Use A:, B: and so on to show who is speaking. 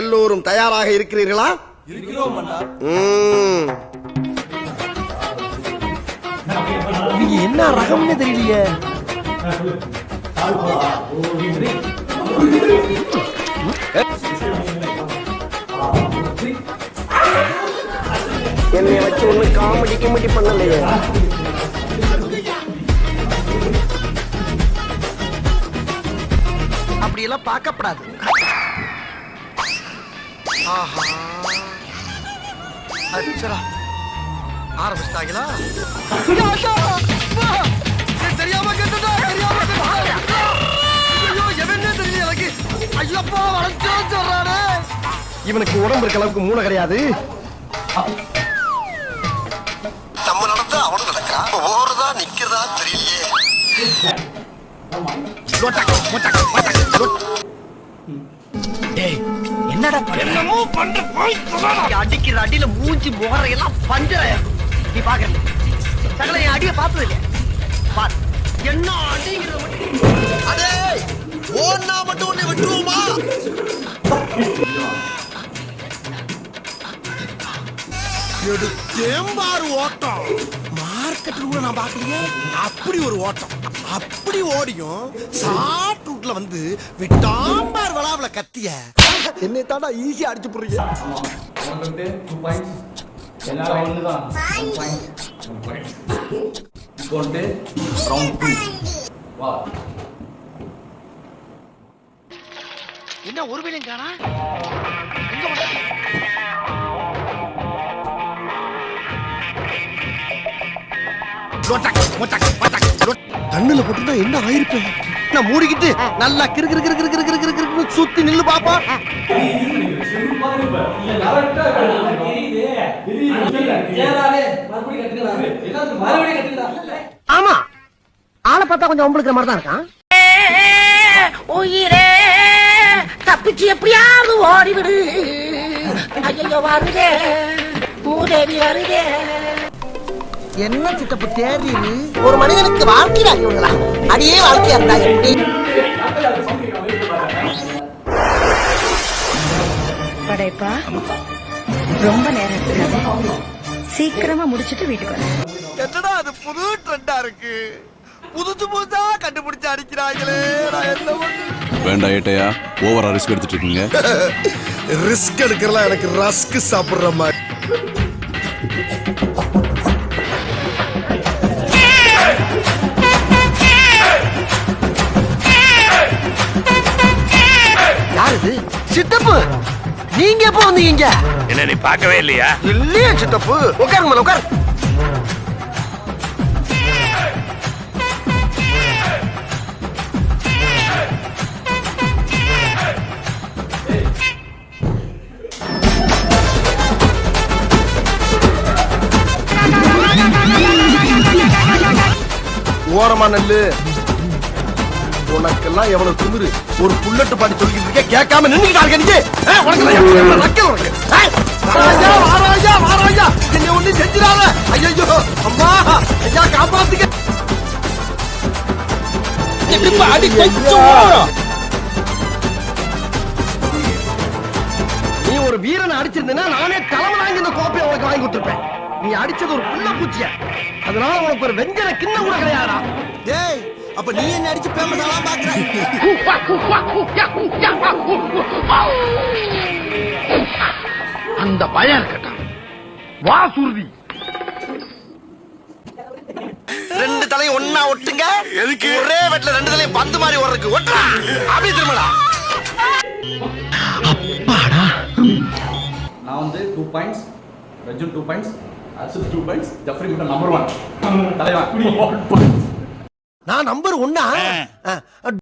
A: எல்லோரும் தயாராக இருக்கிறீர்களா.
B: நீங்க என்ன ரகம்னு தெரியலையே.
A: என்னை வச்சு ஒண்ணு காமெடி கிமெடி பண்ணலையே.
B: அப்படியெல்லாம் பார்க்கப்படாது. அச்சரா ஆரம்பிச்சிட்டாங்களா? தெரியாம கேட்டுட்டா தெரியாம. ஐயோ எவனே தெரியல எனக்கு. ஐயப்பா வளைச்சா சொல்றானே.
A: இவனுக்கு உடம்பு இருக்க அளவுக்கு மூளை கிடையாது.
B: நம்ம நடந்தா அவனும் நடக்கிறா ஓடுறதா நிக்கிறதா தெரியலையே. அடிக்கிற அடியில மூஞ்சி முகரையெல்லாம் பஞ்சர நீ பாக்குற. சகல என் அடிய பார்த்தது இல்லையா பாரு. என்ன அடிங்கிறத மட்டும் அடே ஓன்னா மட்டும் உன்னை விட்டுருவோமா?
C: எடுத்தேம்பாரு ஓட்டம். மார்க்கெட்டில் கூட நான் பார்க்கலையே. அப்படி ஒரு ஓட்டம். அப்படி ஓடியும் ஷார்ட் ரூட்ல வந்து விட்டாம்பார் விழாவில் கத்திய. என்னை தாண்டா ஈஸியா அடிச்சு போடுறீங்க.
B: என்ன ஒரு வேலையும் காணா?
C: கண்ணுல போட்டுருந்தா என்ன ஆயிருப்பேன்
B: பொட்டனை மூடிக்கிட்டு நல்லா கிரு கிரு கிரு கிரு கிரு கிரு கிரு சுத்தி நில்லு பாப்பா. ஆமா. ஆளை பார்த்தா கொஞ்சம் ஒம்பளுக்கிற மாதிரி தான் இருக்கான்.
D: உயிரே தப்பிச்சு எப்படியாவது ஓடிவிடு. ஐயோ வருதே. பூதேவி வருதே.
B: என்ன சித்தப்பு தேதி ஒரு மனிதனுக்கு வாழ்க்கையா இவங்களா அடியே வாழ்க்கையா இருந்தா எப்படி?
E: படைப்பா ரொம்ப நேரம் சீக்கிரமா முடிச்சிட்டு வீட்டுக்கு வர
B: என்னடா அது புது ட்ரெண்டா இருக்கு? புதுசு புதுசா கண்டுபிடிச்சு அடிக்கிறாங்களே. நான் என்ன பண்றது
F: வேண்டாம் ஏட்டையா ஓவரா ரிஸ்க் எடுத்துட்டு இருக்கீங்க.
C: ரிஸ்க் எடுக்கிறலாம் எனக்கு ரஸ்க் சாப்பிடுற மாதிரி.
B: நீங்க எப்போ வந்தீங்க
G: என்ன நீ பார்க்கவே இல்லையா?
B: இல்லையே சித்தப்பு. உட்காருங்க மேல உட்கார்.
A: ஓரமா நெல்லு. உனக்கெல்லாம் எவ்வளவு திமிரு? ஒரு புல்லட்டு பாடி சொல்லிக்கிட்டு இருக்க கேட்காம நின்னுக்கிட்டாங்க நீங்க உனக்கு நக்கல் உனக்கு? வாராயா என்னை ஒண்ணு செஞ்சிடாத. ஐயோ அம்மா ஐயா காப்பாத்துக்க அடி கொஞ்சம் நீ ஒரு வீரனை அடிச்சிருந்தா நானே தலைமை வாங்கி இந்த கோப்பையை உனக்கு வாங்கி கொடுத்துருப்பேன். நீ அடிச்சது ஒரு புள்ள பூச்சிய அதனால உனக்கு ஒரு வெஞ்சன கிண்ணம் கூட கிடையாதா
C: டேய் அப்ப நீ என்ன அடிச்சு பேமஸ் ஆலாம் பாக்குற?
A: அந்த பயம் இருக்கட்டும். வா சுருதி.
B: ரெண்டு தலையும் ஒண்ணா ஒட்டுங்க. எதுக்கு? ஒரே வெட்ல ரெண்டு தலையும் பந்து மாதிரி ஓடுறதுக்கு. ஒட்டுறா. அப்படி திரும்படா.
H: நான் வந்து two points ரஜுன் two points Arshad two points Jafri மட்டும் நம்பர் ஒன் தலைவன்
C: நான் நம்பர் ஒன்னா?